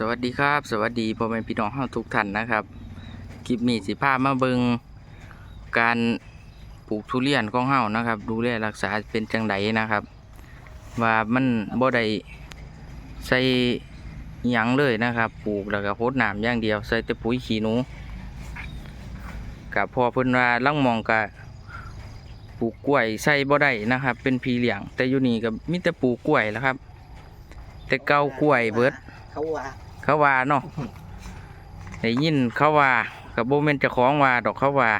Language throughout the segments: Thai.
สวัสดีครับ สวัสดีพ่อแม่พี่น้องเฮาทุกท่านนะครับคลิปนี้สิพามาเบิงการปลูกทุเรียนของเฮานะครับ ดูแลรักษาเป็นจังไดนะครับ ว่ามันบ่ได้ใส่หยังเลยนะครับปลูกแล้วก็โพดน้ำอย่างเดียว ใส่แต่ปุ๋ยขี้หนูกับพอเพิ่นว่าลังมองกะปลูกกล้วยใส่บ่ได้นะครับ เป็นพีเหลียงแต่อยู่นี่ก็มีแต่ปลูกกล้วยแล้วครับ แต่เกากล้วยเบิด เขาว่า เขาว่าเนาะได้ยินเขาว่ากับโบเมนเจะของว่าดอกเขาว่า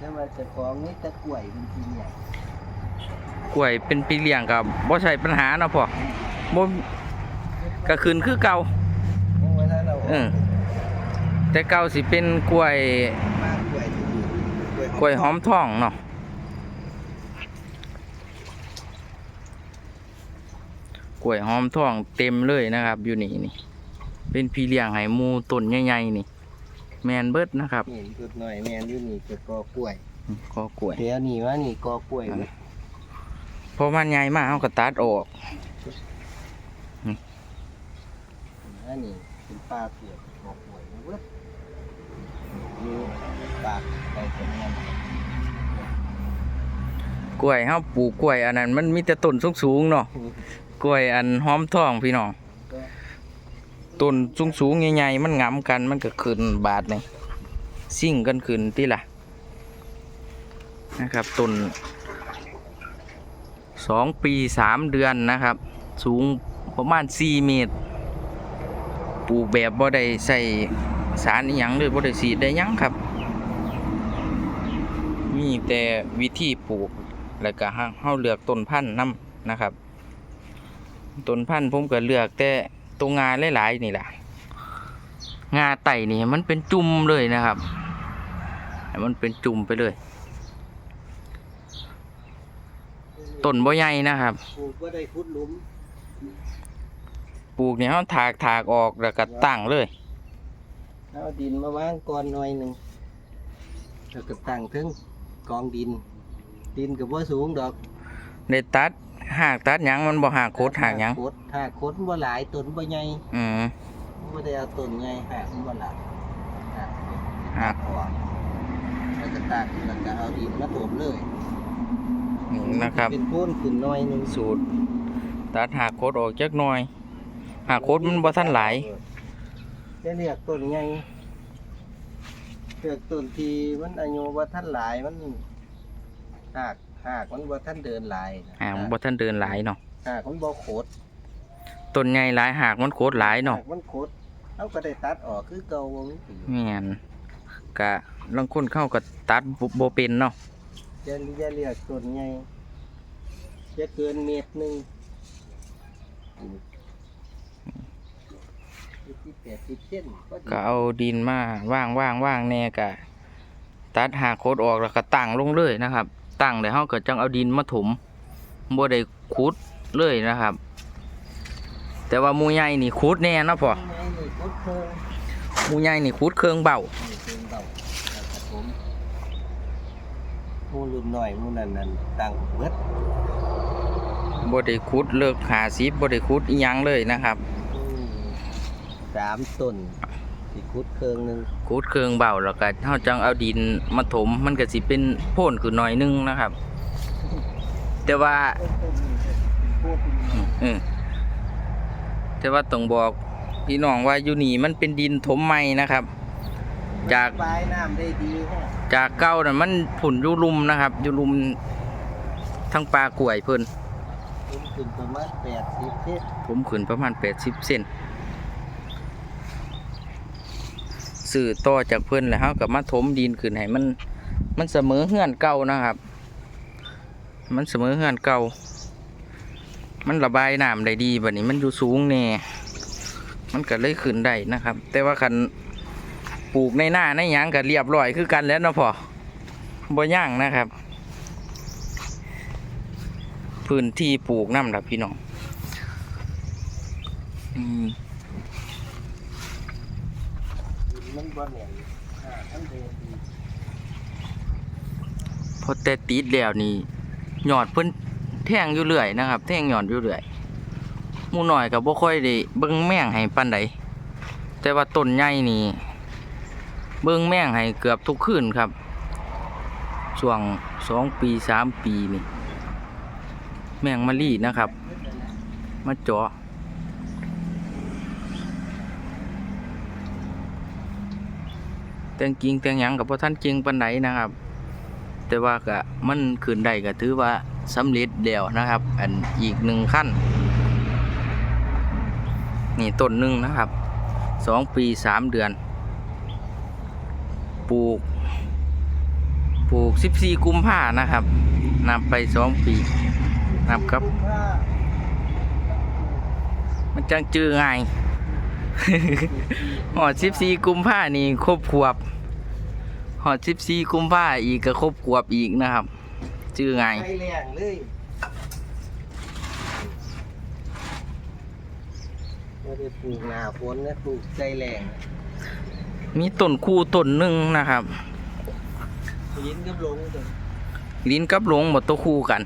แล้วมันจะของนี่ตะกล้วยเป็นทีเนี่ยกล้วยเป็นปีเลี้ยงกับบ่ใช่ปัญหาเนาะพ่อบ่ก็คืนคือเก่าเพราะว่าถ้าเราเออแต่เก่าสิเป็นกล้วยมากกล้วยที่ดีกล้วยหอมทองเนาะกล้วยหอมทองเต็มเลยนะครับอยู่นี่นี่ เป็นพี่เลี้ยงให้หมูต้นใหญ่ๆนี่ แมนเบิดนะครับนี่จุดหน่อยแมนอยู่นี่ก็กอกล้วยขอกล้วย เดี๋ยวนี่ว่านี่กอกล้วยอ่าเว้ยพอมันใหญ่มากเขาก็ตัดออก อันนี้เป็นปลาเปลือกกอกล้วยนะเว้ยอยู่ปากไปเป็นเงินกล้วยเฮาปลูกกล้วย อันนั้นมันมีแต่ต้นสูงๆเนาะกล้วยอันหอมทองพี่น้อง ต้นสูงๆใหญ่ๆมันงํกันมันก็ขึ้นบาทนี่ซิ่งกันขึ้นติล่ะนะครับต้นสองปีสามเดือนนะครับ สูงประมาณสี่เมตรปลูกแบบบ่ได้ใส่สารอหยังเลยบ่ได้สีได้ยังครับ มีแต่วิธีปลูกแล้วก็เฮาเฮาเลือกต้นพันธุ์นํนะครับต้นพันธุ์ผมก็เลือกแต่ ตรงงาหลายๆนี่แหละงาไต่นี่มันเป็นจุ่มเลยนะครับให้มันเป็นจุ่มไปเลยต้นบ่ใหญ่นะครับ ปลูกก็ได้คุดหลุม ปลูกเนี่ยเฮาถากถากออกแล้วก็ตั้งเลยเอาดินมาวางก่อนหน่อยหนึ่งแล้วก็ตั้งถึงกองดิน ดินกับว่าสูงดอกได้ตัด หากตัดหยังมันบ่หากโคตรหากหยัง โคตรหากโคตรบ่หลายต้นบ่ใหญ่อืม บ่ได้เอาต้นใหญ่หากมันบ่หลายหากหาก ออกแล้วก็ตักแล้วก็เอาดินมาถมเลยนี่นะครับ เป็นโคนขึ้นหน่อยหนึงสูตร ตัดหากโคตรออกจักหน่อย หากโคตรมันบ่ทันหลาย จะเรียกต้นใหญ่เลือกต้นที่มันอายุบ่ทันหลายมันหาก หากมันบ่ทันเดินหลายนะหากมันบ่ทันเดินหลายเนาะหากมันบ่โคตรต้นใหญ่หลายหากมันโคตรหลายเนาะหากมันโคตรเอาก็ได้ตัดออกคือเก่าบ่มีประโยชน์แม่นกะลางคนเข้าก็ตัดบ่บ่เป็นเนาะจะจะเรียกต้นใหญ่จะเกินเมตรหนึงที่แปดสิบเส้นก็ดีก็เอาดินมาว่างว่างว่างแน่กะตัดหากโคตรออกแล้วก็ตั้งลงเลยนะครับ ตั้งแล้วเฮาก็จังเอาดินมาถมบ่ได้ขุดเลยนะครับ แต่ว่าหมู่ใหญ่นี่ขุดแน่เนาะพ่อไงนี่คุดเพิ่งหมู่ใหญ่นี่ขุดเครื่องเบานี่เป็นเบาแล้วก็ผมหมูรุ่นหน่อยหมูนั่นนั่นตั้งเบิดบ่ได้ขุดเลิกหาสิบบ่ได้ขุดอีหยังเลยนะครับอืมสามต้น สิคุดเครื่องหนึงขุดเครื่องเบาแล้วก็เฮาจังเอาดินมาถมมันก็สิเป็นโพ่นขึ้นหน่อยนึงนะครับ แต่ว่า เออแต่ว่าต้องบอกพี่น้องว่าอยู่นี่มันเป็นดินถมใหม่นะครับ จากปลายน้ำได้ดีฮะจากเก้าน่ะมันผุ่นอยุลุมนะครับอยุลุมทั้งปลากล้วยเพิ่นผมขึ้นประมาณแปดสิบเซนผมขึ้นประมาณ 80 เซน สื่อต่อจากเพิ่อนแล้วเฮากับมาถมดินขึ้นให้มัน มันเสมอเฮือนเก่านะครับ มันเสมอเฮือนเก่า มันระบายน้ำได้ดีแบัดนี้มันอยู่สูงแน่มันก็เลยขึ้นได้นะครับ แต่ว่าคันปลูกในหน้าในหยังก็เรียบร้อยคือกันแล้วนะพ่อบ่ย่างนะครับ พื้นที่ปลูกน้ำล่ะพี่น้อง อืม ดิน มันบ่แน่นอ่ามันเดินดีพอแต่ติดแล้วนี่หยอดเพิ่นแท่งอยู่เรื่อยนะครับ แท่งหยอดอยู่เรื่อยหมูหน่อยกับบ่ค่อยได้เบิ่งแม่งให้ปานใดแต่ว่าต้นใหญ่นี่เบิ่งแม่งให้เกือบทุกคืนครับช่วงสองปีสามปีนี่ แม่งมารีนะครับ มาเจาะ แต่งกิงแต่งหยังกับพ่ท่านเก่งปันไหนนะครับ แต่ว่าก็มันขึ้นได้ก็ถือว่าสำเร็จแล้วนะครับ อันอีกหนึ่งขั้น นี่ต้นหนึ่งนะครับสองปีสามเดือน ปลูก ปลูกสิบสี่กุมภานะครับนับไปสองปีนับครับ มันจังจื้อง่าย หอดสิบสี่กุมภานี่ครบขวบหอดสิบสี่กุมภาอีกก็ครบขวบอีกนะครับจื้อง่ายไฟแรงเลยไม่ได้ปลูกหนาฝนนะปลูกใจแรงมีต้นคู่ต้นหนึ่งนะครับยินกับลงตัวลิ้นกับหลงหมดตัวคู่กัน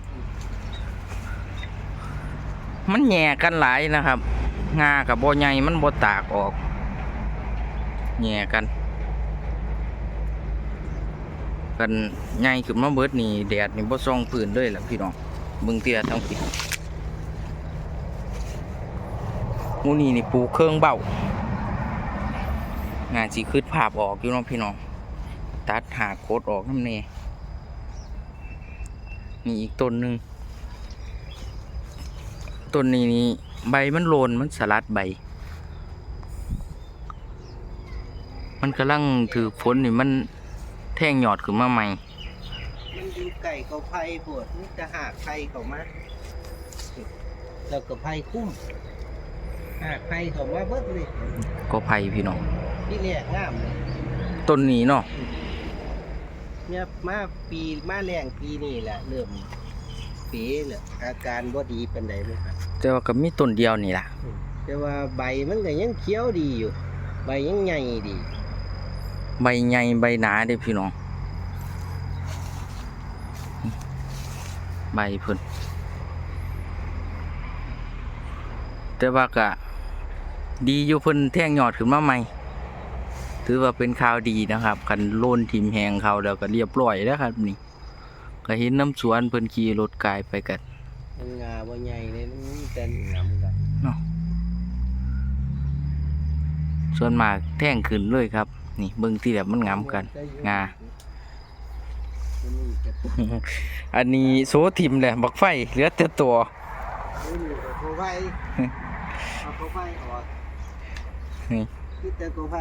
มันแย่กันหลายนะครับ งากับบ่ใหญ่มันบ่ตากออกแย่กัน กันใหญ่ขึ้นมาเบิดนี่แดดนี่บ่ส่องพื้นเลยล่ะพี่น้องเบิ่งเตี้ยทั้งปีมูนี่นี่ปลูกเครื่องเบางานสิขึ้นภาพออกอยู่น้องพี่น้อง ตัดหาโคดออกน้ำเนมีอีกต้นหนึ่งต้นนี้นี่ ใบมันโลนมันสลัดใบ มันกำลังถือฝนนี่มันแท่งหยอดขึ้นมาใหม่มันอยู่ไก่เขาไผ่ปวดมันจะหากไผ่เขามาแล้วก็ไผ่คุ้มหากไผ่เขามาเบิดเลยก็ไผ่พี่น้องที่แรกงามเลยต้นนี้เนาะเนี่ยมาปีมาแรงปีนี้แหละเริ่มปีเลยอาการบ่ดีปานใดมั้งครับ แต่ว่าก็มีต้นเดียวนี่ล่ะ แต่ว่าใบมันก็ยังเขียวดีอยู่ ใบยังใหญ่ดีใบใหญ่ใบหนาเด้พี่น้อง ใบเพิ่นแต่ว่าก็ดีอยู่เพิ่นแท่งยอดขึ้นมาใหม่ ถือว่าเป็นข่าวดีนะครับคันโลนทิมแหงเขาแล้วก็เรียบร้อยแล้วครับนี่ ก็เห็นน้ำสวนเพิ่นขี่รถกายไปกัน มันงาบ่ใหญ่เลยมันมีแต่งามกันส่วนมากแท่งขึ้นเลยครับ นี่เบิ่งที่แบบมันงามกัน งาอันนี้โซทิมแหละบักไฟเหลือแต่ตัวโคไฟเอาโคไฟออกนี่ คือแต่โคไฟ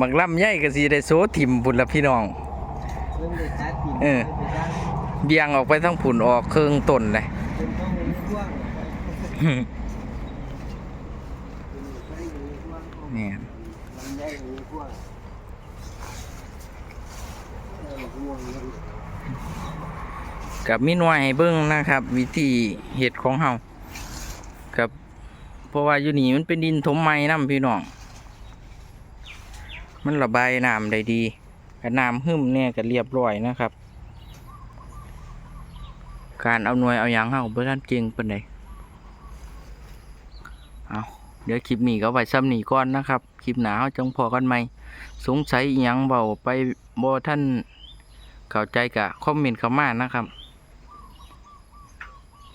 บักลำใหญ่ก็สิได้โซทิมพุ่นละพี่น้อง เริ่มได้ตัดกินเออไปตั้งเบี่ยงออกไปทั้งผุนออกเครื่องต้นเลย เนี่ยกับมีหน่วยให้เบิ่งนะครับ วิธีเห็ดของเฮากับเพราะว่าอยู่นี่มันเป็นดินถมไม้น้ำพี่น้อง มันระบายน้ำได้ดีกับน้ำหึมเนี่ยก็เรียบร้อยนะครับ การเอาหน่วยเอาอยางเฮาเพื่อนเก่งเป็นไดเอาเดี๋ยวคลิปนี้ก็ไว้ซ้ำนี้ก่อนนะครับ คลิปหนาเฮาจังพอกันไหมสงสัยอิหยังเบาไปบ่ท่านเข้าใจกะคอมเมนต์เข้ามานะครับ